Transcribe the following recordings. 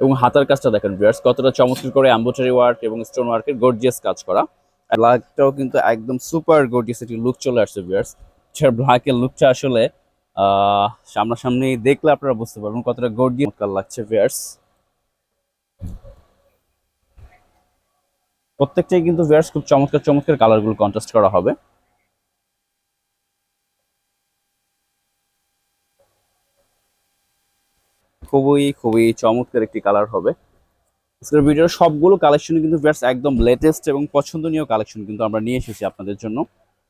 এবং হাতার কাজটা দেখেন ভিউয়ার্স কতটা চমৎকার করে অ্যাম্বোটারি ওয়ার্ক এবং স্টোন ওয়ার্কের গর্জিয়াস কাজ করা। ব্ল্যাকটাও কিন্তু একদম সুপার গর্জিয়াস একটি লুক চলে আসছে ভিউয়ার্স ব্ল্যাকের লুকটা আসলে সামনাসামনি দেখলে আপনারা বুঝতে পারবেন কতটা গর্জিয়াস লাগছে ভিউয়ার্স প্রত্যেকটাই কিন্তু ভিউয়ার্স খুব চমৎকার চমৎকার কালারগুলো কন্ট্রাস্ট করা হবে। খুবই খুবই চমৎকার একটি কালার হবে। আজকের ভিডিওর সবগুলো কালেকশন কিন্তু ভিউয়ার্স একদম লেটেস্ট এবং পছন্দনীয় কালেকশন কিন্তু আমরা নিয়ে এসেছি আপনাদের জন্য।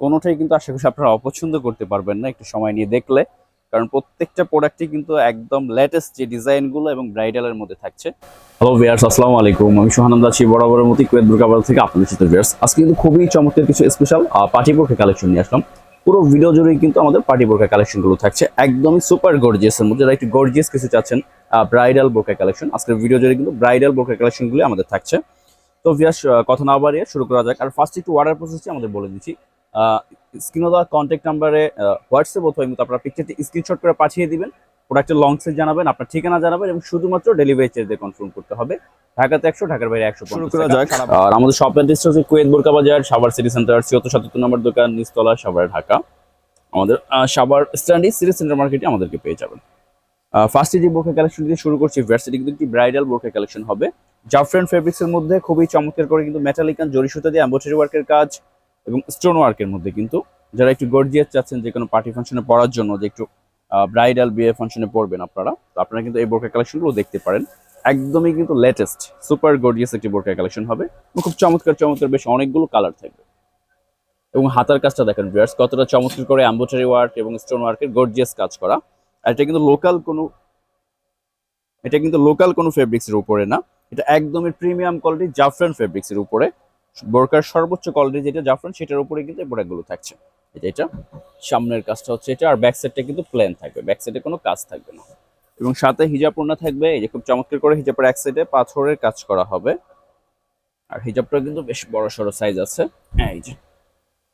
কোনোটাই কিন্তু আশা করি আপনারা অপছন্দ করতে পারবেন না, একটু সময় নিয়ে দেখলে। কারণ প্রত্যেকটা প্রোডাক্টই কিন্তু একদম লেটেস্ট যে ডিজাইনগুলো এবং ব্রাইডালের মধ্যে থাকছে। হ্যালো ভিয়ার্স আসসালামু আলাইকুম। আমি সোহানন্দ আছি বরাবরের মতো কুয়েত দুর্গাবাজার থেকে আপনাদের সাথে ভিয়ার্স আজকে কিন্তু খুবই চমৎকার কিছু স্পেশাল পার্টি কালেকশন নিয়ে আসলাম। পুরো ভিডিও জুড়েই কিন্তু আমাদের পার্টি বোরকা কালেকশনগুলো থাকছে। একদমই সুপার গর্জিয়াসের মধ্যে যারা একটু গর্জিয়াস কিছু চাচ্ছেন ব্রাইডাল বোরকা কালেকশন আজকের ভিডিও জুড়ে কিন্তু ব্রাইডাল বোরকা কালেকশনগুলি আমাদের থাকছে। তো ভিয়াস কথা না বাড়িয়ে শুরু করা যাক। আর ফার্স্ট একটু অর্ডার প্রসেসটি আমাদের বলে দিচ্ছি। স্ক্রিনে দেওয়া কন্ট্যাক্ট নাম্বারে হোয়াটসঅ্যাপ অথবা আপনারা পিকচারটি স্ক্রিনশট করে পাঠিয়ে দিবেন। প্রোডাক্টের লং সেট জানাবেন আপনার ঠিকানা জানাবেন এবং শুধুমাত্র ডেলিভারি চার্জ দিয়ে কনফার্ম করতে হবে। ঢাকাতে একশো ঢাকার বাইরে একশো আর আমাদের শপ অ্যাড্রেস হচ্ছে কুয়েত বোরকা বাজার সাভার সিটি সেন্টার ছিয়াত্তর সাতাত্তর নম্বর দোকান নিচতলা সাভার ঢাকা। আমাদের সাভার স্ট্যান্ডি সিটি সেন্টার মার্কেটে আমাদেরকে পেয়ে যাবেন। ফার্স্টে যে বোরকা কালেকশন দিয়ে শুরু করছি ভার্সিটি কিন্তু একটি ব্রাইডাল বোরকা কালেকশন হবে। জাফরান ফেব্রিক্স এর মধ্যে খুবই চমৎকার করে কিন্তু মেটালিকান জরি সুতা দিয়ে এম্বোটারি ওয়ার্কের কাজ এবং স্টোন ওয়ার্কের মধ্যে কিন্তু যারা একটু গর্জিয়াস চাচ্ছেন যে কোনো পার্টি ফাংশনে পড়ার জন্য যে একটু ব্রাইডাল বিয়ে ফাংশনে পড়বেন আপনারা। তো আপনারা কিন্তু এই বোরকা কালেকশনগুলো দেখতে পারেন। একদমই কিন্তু লেটেস্ট সুপার গর্জিয়াস একটি বোরকা কালেকশন হবে। খুব চমৎকার চমৎকার বেশ অনেকগুলো কালার থাকবে। এবং হাতার কাজটা দেখেন ভিউয়ার্স কতটা চমৎকার করে এম্বোটারি ওয়ার্ক এবং স্টোন ওয়ার্কের গর্জিয়াস কাজ করা। আর এটা কিন্তু লোকাল কোনো, এটা কিন্তু লোকাল কোনো ফেব্রিক্সের উপরে না। এটা একদমই প্রিমিয়াম কোয়ালিটি জাফরান ফেব্রিক্সের উপরে। বোরকার সর্বোচ্চ কোয়ালিটি যেটা জাফরান, সেটার উপরে কিন্তু এই প্রোডাক্টগুলো থাকছে। এটা সামনের কাজটা হচ্ছে এটা, আর ব্যাক সাইডটা কিন্তু প্লেন থাকবে ব্যাক সাইডে কোনো কাজ থাকবে না। এবং সাথে হিজাব ওড়না থাকবে, এই যে খুব চমৎকার করে হিজাবের এক সাইডে পাথরের কাজ করা হবে। আর হিজাবটা কিন্তু বেশ বড় সড়ো সাইজ আছে। হ্যাঁ এই যে।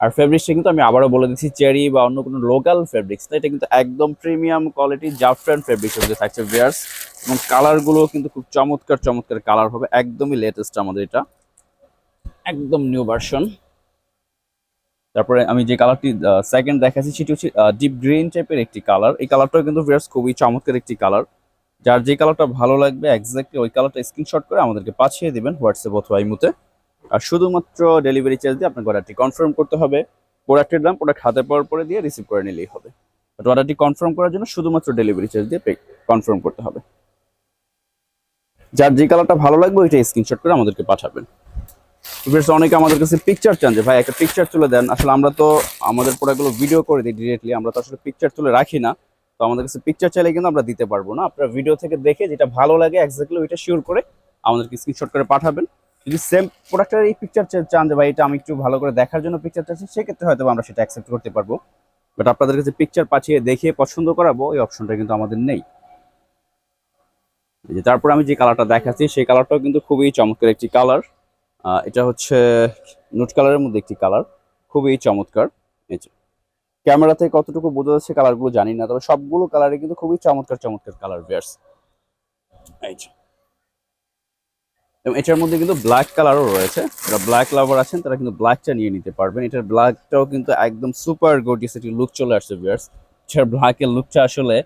আর ফেব্রিক্সটা কিন্তু আমি আবারও বলে দিচ্ছি, চেরি বা অন্য কোনো লোকাল ফেব্রিক্স না, এটা কিন্তু একদম প্রিমিয়াম কোয়ালিটি জাফরান ফেব্রিক্স মধ্যে থাকছে ভিয়ার্স এবং কালারগুলো কিন্তু খুব চমৎকার চমৎকার কালার হবে, একদমই লেটেস্ট আমাদের এটা। একদম নিউ ভার্সন তারপরে আমি যে কালারটি সেকেন্ড দেখাচ্ছি সেটি হচ্ছে ডিপ গ্রিন টাইপের একটি কালার এই কালারটাও কিন্তু ভিয়ার্স খুবই চমৎকার একটি কালার যার যে কালারটা ভালো লাগবে এক্স্যাক্টলি ওই কালারটা স্ক্রিনশট করে আমাদেরকে পাঠিয়ে দেবেন হোয়াটসঅ্যাপ অথবা ইমুতে। আর শুধুমাত্র ডেলিভারি চার্জ দিয়ে আপনাকে অর্ডারটি কনফার্ম করতে হবে। প্রোডাক্টের দাম প্রোডাক্ট হাতে পাওয়ার পরে দিয়ে রিসিভ করে নিলেই হবে। বাট অর্ডারটি কনফার্ম করার জন্য শুধুমাত্র ডেলিভারি চার্জ দিয়ে কনফার্ম করতে হবে। যার যে কালারটা ভালো লাগবে, ওইটা স্ক্রিনশট করে আমাদেরকে পাঠাবেন। অনেকে আমাদের কাছে পিকচার চান যে, ভাই, একটা পিকচার তুলে দেন। আসলে আমরা তো আমাদের প্রোডাক্টগুলো ভিডিও করে দিই ডিরেক্টলি আমরা তো আসলে পিকচার তুলে রাখি না। তো আমাদের কাছে পিকচার চাইলে কিন্তু আমরা দিতে পারব না। আপনারা ভিডিও থেকে দেখে যেটা ভালো লাগে এক্স্যাক্টলি ওইটা শিওর করে আমাদেরকে স্ক্রিনশট করে পাঠাবেন। যদি সেম প্রোডাক্টের এই পিকচার চান যে, ভাই, এটা আমি একটু ভালো করে দেখার জন্য পিকচার চাচ্ছি, সেক্ষেত্রে হয়তো আমরা সেটা অ্যাকসেপ্ট করতে পারব। বাট আপনাদের কাছে পিকচার পাঠিয়ে দেখে পছন্দ করাবো, এই অপশনটা কিন্তু আমাদের নেই। তারপর আমি যে কালারটা দেখাচ্ছি, সেই কালারটাও কিন্তু খুবই চমৎকার একটি কালার এটা হচ্ছে নোট কালারের মধ্যে একটি কালার, খুবই চমৎকার। ক্যামেরাতে কতটুকু বোঝা যাচ্ছে কালারগুলো জানি না, তবে সবগুলো কালারে কিন্তু খুবই চমৎকার চমৎকার কালার বিয়ার্স এই যে, এবং এটার মধ্যে কিন্তু ব্ল্যাক কালারও রয়েছে। যারা ব্ল্যাক লাভার আছেন, তারা কিন্তু ব্ল্যাকটা নিয়ে নিতে পারবেন। এটার ব্ল্যাকটাও কিন্তু একদম সুপার গর্জিয়াস একটি লুক চলে আসছে বিয়ার্স এটার ব্ল্যাকের লুকটা আসলে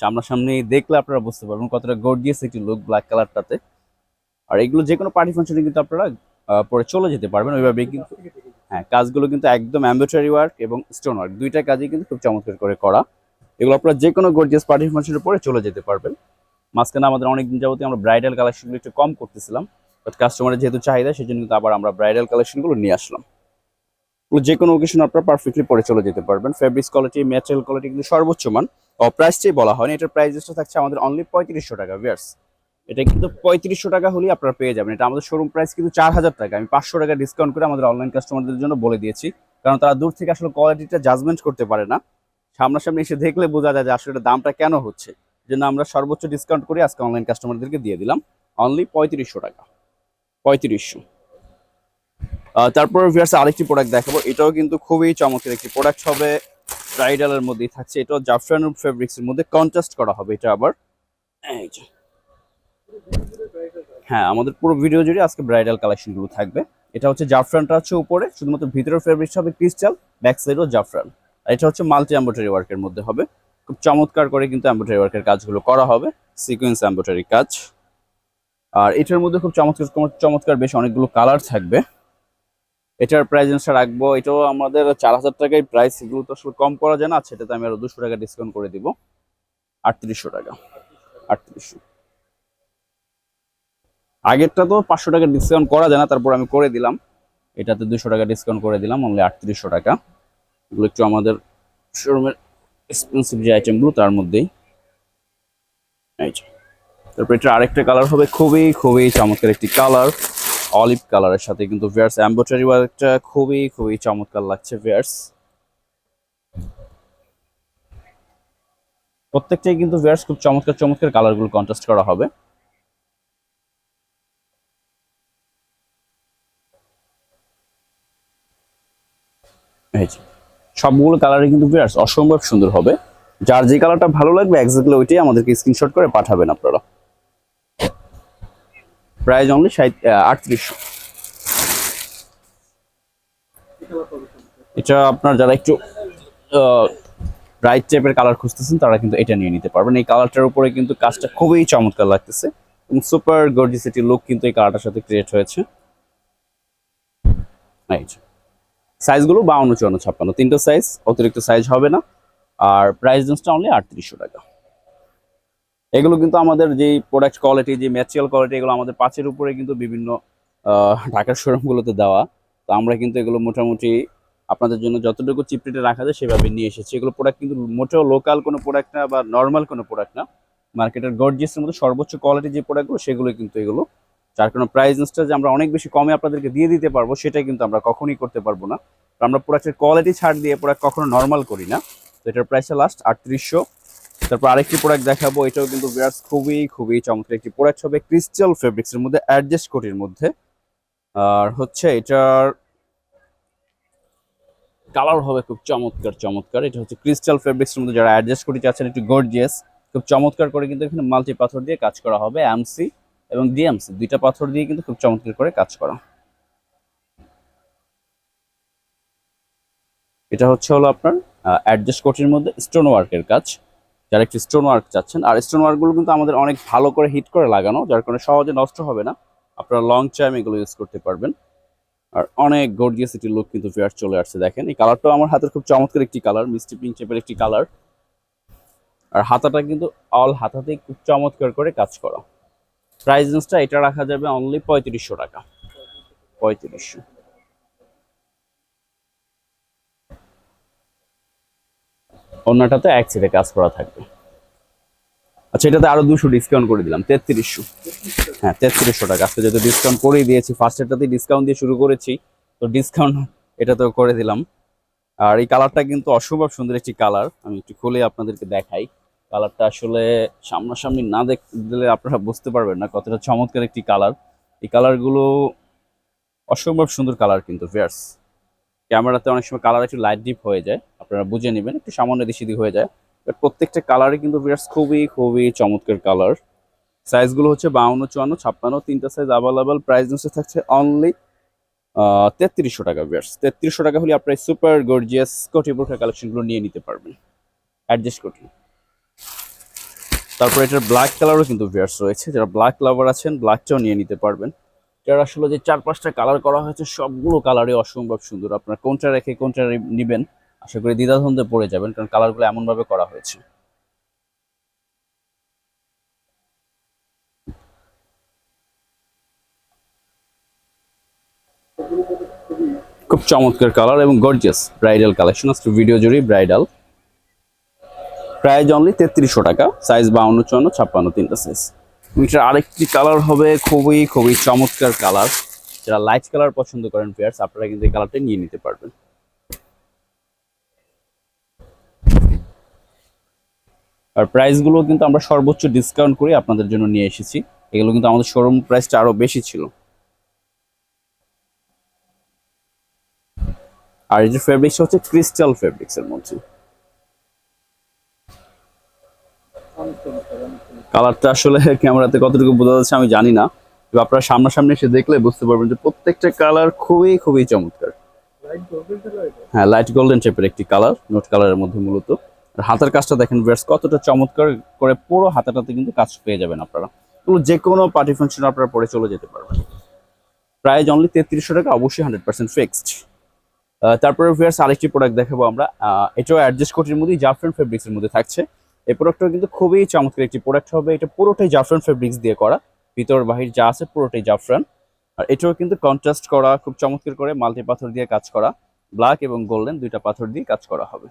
সামনাসামনি দেখলে আপনারা বুঝতে পারবেন কতটা গর্জিয়াস একটি লুক ব্ল্যাক কালারটাতে আর এগুলো যে কোনো পার্টি ফাংশনে কিন্তু আপনারা পরে চলে যেতে পারবেন। ওইভাবে কিন্তু হ্যাঁ কাজগুলো কিন্তু একদম অ্যাম্বোটারি ওয়ার্ক এবং স্টোন ওয়ার্ক দুইটা কাজই কিন্তু খুব চমৎকার করে করা। এগুলো আপনারা যে কোনো গর্জিয়াস পার্টি ফাংশনের পরে চলে যেতে পারবেন। মাঝখানে আমাদের অনেক দিন যাবতীয় আমরা ব্রাইডাল কালেকশনগুলো একটু কম করতেছিলাম বাট কাস্টমারের যেহেতু চাহিদা সেই জন্য কিন্তু আবার আমরা ব্রাইডাল কালেকশনগুলো নিয়ে আসলাম। যে কোনো ওকেশন আপনারা পারফেক্টলি পরে চলে যেতে পারবেন। ফেব্রিক্স কোয়ালিটি ম্যাটেরিয়াল কোয়ালিটি কিন্তু সর্বোচ্চ মান। প্রাইসটাই বলা হয়নি এটার প্রাইসটা থাকছে আমাদের অনলি পঁয়ত্রিশশো টাকা ভিয়ার্স এটা কিন্তু পঁয়ত্রিশশো টাকা হলেই আপনারা পেয়ে যাবেন। এটা আমাদের শোরুম প্রাইস কিন্তু চার হাজার টাকা। আমি পাঁচশো টাকা ডিসকাউন্ট করে আমাদের অনলাইন কাস্টমারদের জন্য বলে দিয়েছি। কারণ তারা দূর থেকে আসলে কোয়ালিটিটা জাজমেন্ট করতে পারে না। সামনাসামনি এসে দেখলে বোঝা যায় যে আসলে এটা দামটা কেন হচ্ছে। জন্য আমরা সর্বোচ্চ ডিসকাউন্ট করে আজকে অনলাইন কাস্টমারদেরকে দিয়ে দিলাম। অনলি পঁয়ত্রিশশো টাকা। পঁয়ত্রিশশো। তারপর ভিয়ার্স আরেকটি প্রোডাক্ট দেখাবো। এটাও কিন্তু খুবই চমকের একটি প্রোডাক্ট হবে। ব্রাইডালের মধ্যেই থাকছে। এটাও জাফরান ফেব্রিক্সের মধ্যে কন্ট্রাস্ট করা হবে। এটা আবার। এই যে। হ্যাঁ আমাদের পুরো ভিডিও জুড়ে আজকে ব্রাইডাল কালেকশনগুলো থাকবে। এটা হচ্ছে জাফরানটা হচ্ছে উপরে, শুধুমাত্র ভিতরের ফেব্রিক হবে ক্রিস্টাল ব্যাক সাইডও জাফরান। আর এটা হচ্ছে মাল্টি এম্বোটারি ওয়ার্কের মধ্যে হবে। খুব চমৎকার করে কিন্তু এম্বোটারি ওয়ার্কের কাজগুলো করা হবে সিকোয়েন্স এম্বোটারি কাজ। আর এটার মধ্যে খুব চমৎকার চমৎকার বেশ অনেকগুলো কালার থাকবে। এটার প্রাইস রাখব, এটাও আমাদের চার হাজার টাকায় প্রাইস এগুলো তো আসলে কম করা যায় না সেটাতে আমি আরও দুশো টাকা ডিসকাউন্ট করে দিব। আটত্রিশশো টাকা, আটত্রিশশো। আগেরটা তো পাঁচশো টাকা ডিসকাউন্ট করা যায় না, তারপর আমি করে দিলাম। এটাতে দুশো টাকা ডিসকাউন্ট করে দিলাম অনলি আটত্রিশশো টাকা। এগুলো একটু আমাদের শোরুমের এক্সপেন্সিভ যে আইটেমগুলো তার মধ্যেই। এই। তারপর এটা আরেকটা কালার হবে খুবই খুবই চমৎকার একটি কালার অলিভ কালারের সাথে কিন্তু ভিয়ার্স এম্বোটারি ওয়ার্কটা খুবই খুবই চমৎকার লাগছে ভিয়ার্স প্রত্যেকটাই কিন্তু ভিয়ার্স খুব চমৎকার চমৎকার কালারগুলো কন্ট্রাস্ট করা হবে। সবগুলো কালারে কিন্তু ভিয়ার্স অসম্ভব সুন্দর হবে। যার যে কালারটা ভালো লাগবে এক্স্যাক্টলি ওইটাই আমাদেরকে স্ক্রিনশট করে পাঠাবেন আপনারা। প্রাইস অনলি আটত্রিশশো এটা আপনার যারা একটু ব্রাইট টাইপের কালার খুঁজতেছেন, তারা কিন্তু এটা নিয়ে নিতে পারবেন। এই কালারটার উপরে কিন্তু কাজটা খুবই চমৎকার লাগতেছে। এবং সুপার গর্জিসিটি লুক কিন্তু এই কালারটার সাথে ক্রিয়েট হয়েছে। সাইজগুলো বাউন্ন, চুয়ান্ন, ছাপ্পান্ন। তিনটা সাইজ অতিরিক্ত সাইজ হবে না। আর প্রাইস রেঞ্জটা অনলি আটত্রিশশো টাকা। এগুলো কিন্তু আমাদের যে প্রোডাক্ট কোয়ালিটি যে ম্যাটেরিয়াল কোয়ালিটি এগুলো আমাদের পাঁচের উপরে কিন্তু বিভিন্ন ঢাকার শোরুমগুলোতে দেওয়া। তো আমরা কিন্তু এগুলো মোটামুটি আপনাদের জন্য যতটুকু চিপ রেটে রাখা যায় সেভাবে নিয়ে এসেছি। এগুলো প্রোডাক্ট কিন্তু মোটেও লোকাল কোনো প্রোডাক্ট না বা নর্মাল কোনো প্রোডাক্ট না। মার্কেটের গর্জিয়াসের মধ্যে সর্বোচ্চ কোয়ালিটি যে প্রোডাক্টগুলো সেগুলো কিন্তু এগুলো যার কারণে প্রাইসটা যে আমরা অনেক বেশি কমে আপনাদেরকে দিয়ে দিতে পারব সেটা কিন্তু আমরা কখনই করতে পারব না। আমরা প্রোডাক্টের কোয়ালিটি ছাড় দিয়ে প্রোডাক্ট কখনো নর্মাল করি না। তো এটার প্রাইসটা লাস্ট আটত্রিশশো। তারপর আরেকটি প্রোডাক্ট দেখাবো, এটাও কিন্তু বিরাট খুবই খুবই চমৎকার একটি প্রোডাক্ট হবে ক্রিস্টাল ফেব্রিক্সের মধ্যে অ্যাডজাস্ট কোটির মধ্যে। আর হচ্ছে এটার কালার হবে খুব চমৎকার চমৎকার। এটা হচ্ছে ক্রিস্টাল ফেব্রিক্সের মধ্যে যারা অ্যাডজাস্ট কোটি চাচ্ছেন, একটু গর্জিয়াস খুব চমৎকার করে কিন্তু এখানে মাল্টি পাথর দিয়ে কাজ করা হবে এমসি এবং ডিএমসি দুইটা পাথর দিয়ে কিন্তু খুব চমৎকার করে কাজ করা। এটা হচ্ছে হলো আপনার অ্যাডজাস্ট কোটির মধ্যে স্টোন ওয়ার্কের কাজ। যারা একটু স্টোন ওয়ার্ক চাচ্ছেন, আর স্টোন ওয়ার্কগুলো কিন্তু আমাদের অনেক ভালো করে হিট করে লাগানো, যার কারণে সহজে নষ্ট হবে না। আপনারা লং টাইম এগুলো ইউজ করতে পারবেন। আর অনেক গর্জিয়াস একটি লুক কিন্তু ফেয়ার চলে আসছে, দেখেন। এই কালারটাও আমার হাতের খুব চমৎকার একটি কালার মিষ্টি পিঙ্ক টাইপের একটি কালার আর হাতাটা কিন্তু অল হাতাতেই খুব চমৎকার করে কাজ করা। প্রাইস রেঞ্জটা এটা রাখা যাবে অনলি পঁয়ত্রিশশো টাকা। পঁয়ত্রিশশো। অন্যটাতে এক সিটে কাজ করা থাকবে। আচ্ছা এটাতে আরও দুশো ডিসকাউন্ট করে দিলাম, তেত্রিশশো। হ্যাঁ তেত্রিশশো টাকা। আজকে যেহেতু ডিসকাউন্ট করেই দিয়েছি ফার্স্ট এটাতেই ডিসকাউন্ট দিয়ে শুরু করেছি, তো ডিসকাউন্ট এটা তো করে দিলাম। আর এই কালারটা কিন্তু অসম্ভব সুন্দর একটি কালার আমি একটু খুলে আপনাদেরকে দেখাই। কালারটা আসলে সামনাসামনি না দেখলে আপনারা বুঝতে পারবেন না কতটা চমৎকার একটি কালার। এই কালারগুলো অসম্ভব সুন্দর কালার কিন্তু ফেয়ার্স ক্যামেরাতে অনেক সময় কালার একটু লাইট ডিপ হয়ে যায়, আপনারা বুঝে নেবেন, একটু সামান্য দিশি দিক হয়ে যায়। বাট প্রত্যেকটা কালারে কিন্তু ফিয়ার্স খুবই খুবই চমৎকার কালার। সাইজগুলো হচ্ছে বাউন্ন, চুয়ান্ন, ছাপ্পান্ন, তিনটা সাইজ অ্যাভেলেবল প্রাইস নিচে থাকছে অনলি তেত্রিশশো টাকা বিয়ার্স তেত্রিশশো টাকা হলে আপনার সুপার গর্জিয়াস কোটি কালেকশনগুলো নিয়ে নিতে পারবেন। অ্যাডজাস্ট কোটি তারপর এটার ব্ল্যাক কালারও কিন্তু বিয়ার্স রয়েছে। যারা ব্ল্যাক লাভার আছেন ব্ল্যাকটাও নিয়ে নিতে পারবেন। এটার আসলে যে চার পাঁচটা কালার করা হয়েছে, সবগুলো কালারই অসম্ভব সুন্দর। আপনার কোনটা রেখে কোনটা নেবেন, আশা করি দ্বিধাদ্বন্দ্বে পড়ে যাবেন, কারণ কালারগুলো এমনভাবে করা হয়েছে। খুব চমৎকার কালার এবং গর্জিয়াস ব্রাইডাল কালেকশন আজকে ভিডিও জুড়েই ব্রাইডাল প্রাইস অনলি তেত্রিশশো টাকা। সাইজ বাউন্ন, চুয়ান্ন, ছাপ্পান্ন, তিনটা সাইজ এটার আরেকটি কালার হবে খুবই খুবই চমৎকার কালার যারা লাইট কালার পছন্দ করেন পেয়ার্স আপনারা কিন্তু এই কালারটা নিয়ে নিতে পারবেন। আর প্রাইসগুলো কিন্তু আমরা সর্বোচ্চ ডিসকাউন্ট করে আপনাদের জন্য নিয়ে এসেছি। এগুলো কিন্তু আমাদের শোরুম প্রাইসটা আরও বেশি ছিল। আর এই যে ফেব্রিক্স হচ্ছে ক্রিস্টাল ফেব্রিক্সের মধ্যে। কালারটা আসলে ক্যামেরাতে কতটুকু বোঝা যাচ্ছে আমি জানি না। আপনারা সামনাসামনি এসে দেখলে বুঝতে পারবেন যে প্রত্যেকটা কালার খুবই খুবই চমৎকার। হ্যাঁ লাইট গোল্ডেন টাইপের একটি কালার, নোট কালারের মধ্যে মূলত। হাতের কাজটা দেখেন ভিউয়ার্স কতটা চমৎকার করে পুরো হাতাটাতে কিন্তু কাজ পেয়ে যাবেন আপনারা। এগুলো যে কোনো পার্টি ফাংশন আপনারা পরে চলে যেতে পারবেন। প্রাইস অনলি তেত্রিশশো টাকা, অবশ্যই হান্ড্রেড পার্সেন্ট ফিক্সড তারপরে ভিউয়ার্স আরেকটি প্রোডাক্ট দেখাবো আমরা। এটাও অ্যাডজাস্ট কোটির মধ্যেই জাফরান ফেব্রিক্সের মধ্যে থাকছে। এই প্রোডাক্টটা কিন্তু খুবই চমৎকার একটি প্রোডাক্ট হবে। এটা পুরোটাই জাফরান ফেব্রিক্স দিয়ে করা। ভিতর বাহির যা আছে পুরোটাই জাফরান। আর এটাও কিন্তু কন্ট্রাস্ট করা, খুব চমৎকার করে মাল্টি পাথর দিয়ে কাজ করা। ব্ল্যাক এবং গোল্ডেন দুইটা পাথর দিয়ে কাজ করা হবে।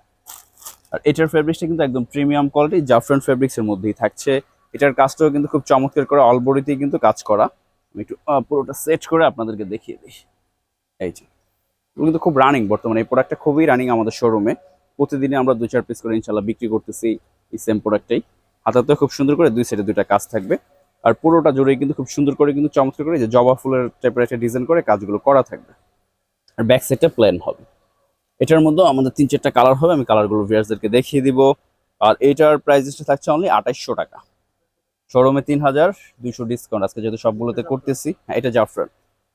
আর এটার ফেব্রিক্সটা কিন্তু একদম প্রিমিয়াম কোয়ালিটি জাফরান ফেব্রিক্সের মধ্যেই থাকছে। এটার কাজটাও কিন্তু খুব চমৎকার করে অলবডিতেই কিন্তু কাজ করা। আমি একটু পুরোটা সেট করে আপনাদেরকে দেখিয়ে দিই। এই যে কিন্তু খুব রানিং বর্তমানে। এই প্রোডাক্টটা খুবই রানিং আমাদের শোরুমে প্রতিদিনই আমরা দু চার পিস করে ইনশাল্লাহ বিক্রি করতেছি। এই সেম প্রোডাক্টটাই হাতাতে খুব সুন্দর করে দুই সাইডে দুইটা কাজ থাকবে। আর পুরোটা জুড়ে কিন্তু খুব সুন্দর করে কিন্তু চমৎকার করে যে জবা ফুলের টাইপের একটা ডিজাইন করে কাজগুলো করা থাকবে। আর ব্যাক সাইডটা প্লেন হবে। এটার মধ্যে আমাদের তিন চারটা কালার হবে আমি কালারগুলো ভিয়ার্সদেরকে দেখিয়ে দিব। আর এটার প্রাইসটা থাকছে অনলি আঠাইশশো টাকা। শোরুমে তিন হাজার দুইশো ডিসকাউন্ট আজকে যেহেতু সবগুলোতে করতেছি হ্যাঁ এটা জাফরান।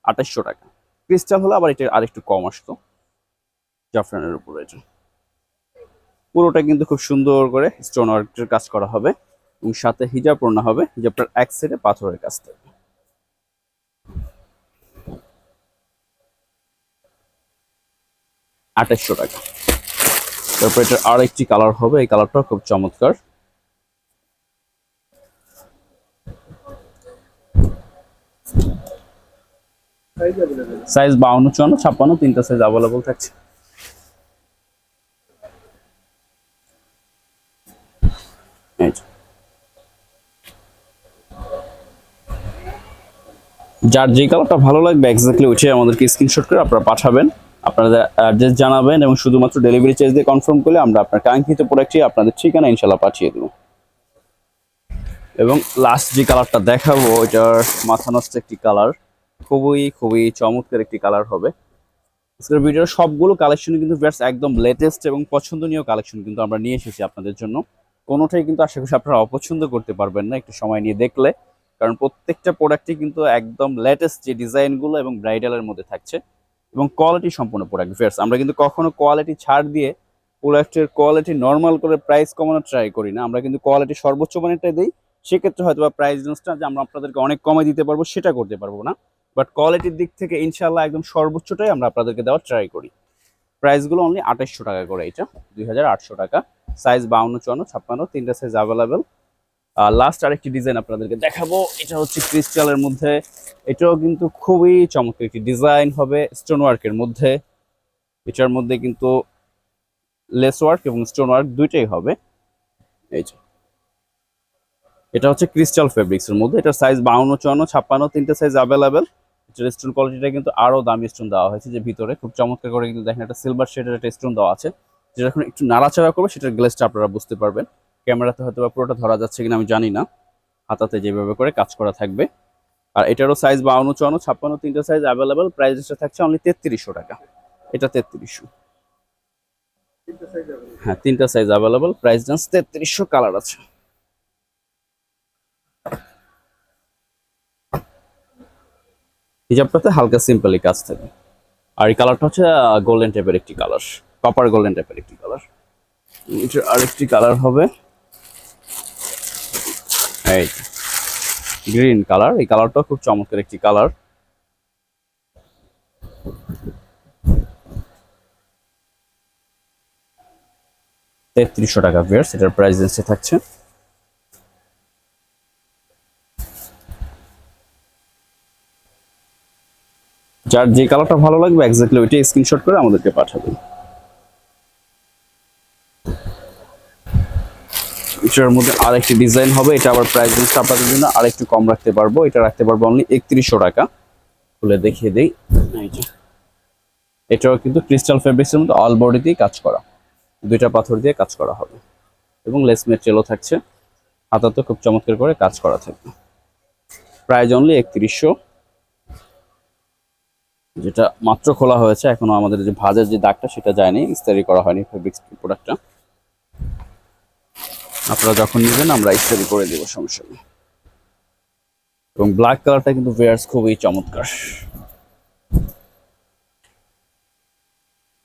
আঠাইশশো টাকা। ক্রিস্টাল হলে আবার এটা আরেকটু কম আসতো। জাফরানের উপরে এটা। পুরোটা কিন্তু খুব সুন্দর করে স্টোন ওয়ার্কের কাজ করা হবে এবং সাথে হিজাব পড়না হবে, হিজাবটার এক সাইডে পাথরের কাজ থাকবে। আঠাইশশো টাকা। তারপর এটার আর একটি কালার হবে, এই কালারটাও খুব চমৎকার। সাইজ বাউন্ন, চুয়ান্ন, ছাপ্পান্ন, তিনটা সাইজ অ্যাভেলেবল থাকছে এই যে। যার যে কালারটা ভালো লাগবে এক্স্যাক্টলি উঠে আমাদেরকে স্ক্রিনশট করে আপনারা পাঠাবেন, আপনাদের অ্যাড্রেস জানাবেন এবং শুধুমাত্র ডেলিভারি চার্জ দিয়ে কনফার্ম করলে আমরা আপনার কাঙ্ক্ষিত প্রোডাক্টটি আপনাদের ঠিকানা ইনশাল্লাহ পাঠিয়ে দেবো। এবং লাস্ট যে কালারটা দেখাবো, ওইটার মাথা নষ্ট একটি কালার, খুবই খুবই চমৎকার একটি কালার হবে। আজকের ভিডিওর সবগুলো কালেকশন কিন্তু একদম লেটেস্ট এবং পছন্দনীয় কালেকশন কিন্তু আমরা নিয়ে এসেছি আপনাদের জন্য। কোনোটাই কিন্তু আশা করি আপনারা অপছন্দ করতে পারবেন না, একটু সময় নিয়ে দেখলে। কারণ প্রত্যেকটা প্রোডাক্টই কিন্তু একদম লেটেস্ট যে ডিজাইনগুলো এবং ব্রাইডালের মধ্যে থাকছে এবং কোয়ালিটি সম্পূর্ণ প্রোডাক্ট ফেয়ার্স আমরা কিন্তু কখনো কোয়ালিটি ছাড় দিয়ে প্রোডাক্টের কোয়ালিটি নর্মাল করে প্রাইস কমানোর ট্রাই করি না। আমরা কিন্তু কোয়ালিটি সর্বোচ্চ মানেরটাই দিই। সেক্ষেত্রে হয়তো বা প্রাইস রেঞ্জটা যে আমরা আপনাদেরকে অনেক কমে দিতে পারব, সেটা করতে পারব না। বাট কোয়ালিটির দিক থেকে ইনশাল্লাহ একদম সর্বোচ্চটাই আমরা আপনাদেরকে দেওয়ার ট্রাই করি। প্রাইসগুলো অনলি আঠাইশশো টাকা করে এটা, দুই হাজার আটশো টাকা। সাইজ বাউন্ন, চুয়ান্ন, ছাপ্পান্ন, তিনটা সাইজ অ্যাভেলেবেল আর লাস্ট আরেকটি ডিজাইন আপনাদেরকে দেখাবো, এটা হচ্ছে ক্রিস্টালের মধ্যে। এটাও কিন্তু খুবই চমৎকার একটি ডিজাইন হবে স্টোন ওয়ার্কের মধ্যে। এটার মধ্যে কিন্তু লেস ওয়ার্ক এবং স্টোন ওয়ার্ক দুইটাই হবে। এই যে। এটা হচ্ছে ক্রিস্টাল ফেব্রিক্সের মধ্যে। এটার সাইজ বাউন্ন, চুয়ান্ন, ছাপ্পান্ন, তিনটে সাইজ অ্যাভেলেবেল এটার স্টোন কোয়ালিটিটা কিন্তু আরও দামি স্টোন দেওয়া হয়েছে যে ভিতরে। খুব চমৎকার করে কিন্তু দেখেন, একটা সিলভার শেডের একটা স্টোন দেওয়া আছে। যেটা এখন একটু নাড়াচাড়া করবে, সেটার গ্লেসটা আপনারা বুঝতে পারবেন। ক্যামেরাতে হয়তো বা পুরোটা ধরা যাচ্ছে কিনা আমি জানি না। হাতাতে যেভাবে করে কাজ করা থাকবে। আর এটারও সাইজ বাউন্ন, চুয়ান্ন, ছাপ্পান্ন, তিনটে সাইজ অ্যাভেলেবেল প্রাইসটা থাকছে অনলি তেত্রিশশো টাকা। এটা তেত্রিশশো। হ্যাঁ তিনটা সাইজ অ্যাভেলেবেল প্রাইস জাস্ট তেত্রিশশো কালার আছে। হিজাবটাতে হালকা সিম্পলি কাজ থাকে। আর এই কালারটা হচ্ছে গোল্ডেন টাইপের একটি কালার কপার গোল্ডেন টাইপের একটি কালার এটার আরেকটি কালার হবে এই গ্রিন কালার এই কালারটা খুব চমৎকার একটি কালার তেত্রিশশো টাকা ভিয়ার্স এটার প্রাইস এসে থাকছে। যার যে কালারটা ভালো লাগবে এক্স্যাক্টলি ওইটাই স্ক্রিনশট করে আমাদেরকে পাঠাবেন। এটার মধ্যে আরেকটি ডিজাইন হবে। এটা আবার প্রাইস রেঞ্জটা আপনাদের জন্য আরেকটু কম রাখতে পারব। এটা রাখতে পারব অনলি একত্রিশশো টাকা। খুলে দেখিয়ে দিই। এটাও কিন্তু ক্রিস্টাল ফেব্রিক্সের মধ্যে অল বডি দিয়ে কাজ করা। দুইটা পাথর দিয়ে কাজ করা হবে। এবং লেস মেটেরিয়ালও থাকছে। হাতাতে খুব চমৎকার করে কাজ করা থাকবে। প্রাইস অনলি একত্রিশশো। যেটা মাত্র খোলা হয়েছে। এখনও আমাদের যে ভাজের যে দাগটা সেটা যায়নি। ইস্তারি করা হয়নি ফেব্রিক্স প্রোডাক্টটা আপনারা যখন নেবেন, আমরা ইস্তারি করে দেবো, সমস্যা এবং ব্ল্যাক কালারটা কিন্তু ভেয়ার্স খুবই চমৎকার।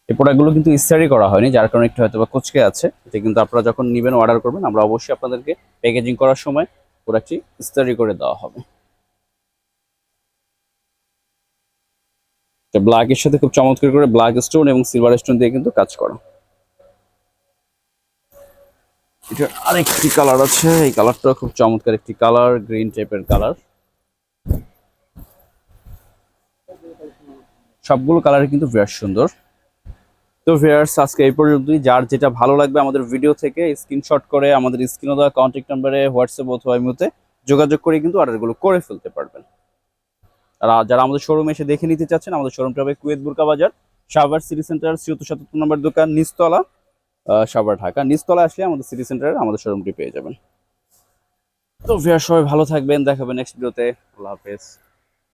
এই প্রোডাক্টগুলো কিন্তু ইস্তারি করা হয়নি, যার কারণে একটু হয়তো বা কুচকে আছে। এটা কিন্তু আপনারা যখন নেবেন অর্ডার করবেন, আমরা অবশ্যই আপনাদেরকে প্যাকেজিং করার সময় প্রোডাক্টটি ইস্তারি করে দেওয়া হবে। ব্ল্যাকের সাথে খুব চমৎকার করে ব্ল্যাক স্টোন এবং সিলভার স্টোন দিয়ে কিন্তু কাজ করা। এটার আরেকটি কালার আছে। এই কালারটা খুব চমৎকার একটি কালার, গ্রিন টাইপের কালার। সবগুলো কালার কিন্তু বেশ সুন্দর। তো ভিয়ার্স আজকে এই পর্যন্তই। যার যেটা ভালো লাগবে আমাদের ভিডিও থেকে স্ক্রিনশট করে আমাদের স্ক্রিনে দেওয়া কন্ট্যাক্ট নাম্বারে হোয়াটসঅ্যাপ অথবা ইমোতে যোগাযোগ করে কিন্তু অর্ডারগুলো করে ফেলতে পারবেন। আর যারা আমাদের শোরুমে এসে দেখে নিতে চাচ্ছেন, আমাদের শোরুমটা হবে কুয়েত বুরকা বাজার সাভার সিটি সেন্টার ছিয়াত্তর সাতাত্তর নম্বর দোকান, নিচতলা। সাভার ঢাকা। নিচতলা আসলে আমাদের সিটি সেন্টারে আমাদের শোরুমটি পেয়ে যাবেন। তো ভিয়ার সবাই ভালো থাকবেন, দেখাবেন নেক্সট ভিডিওতে আল্লাহ হাফেজ।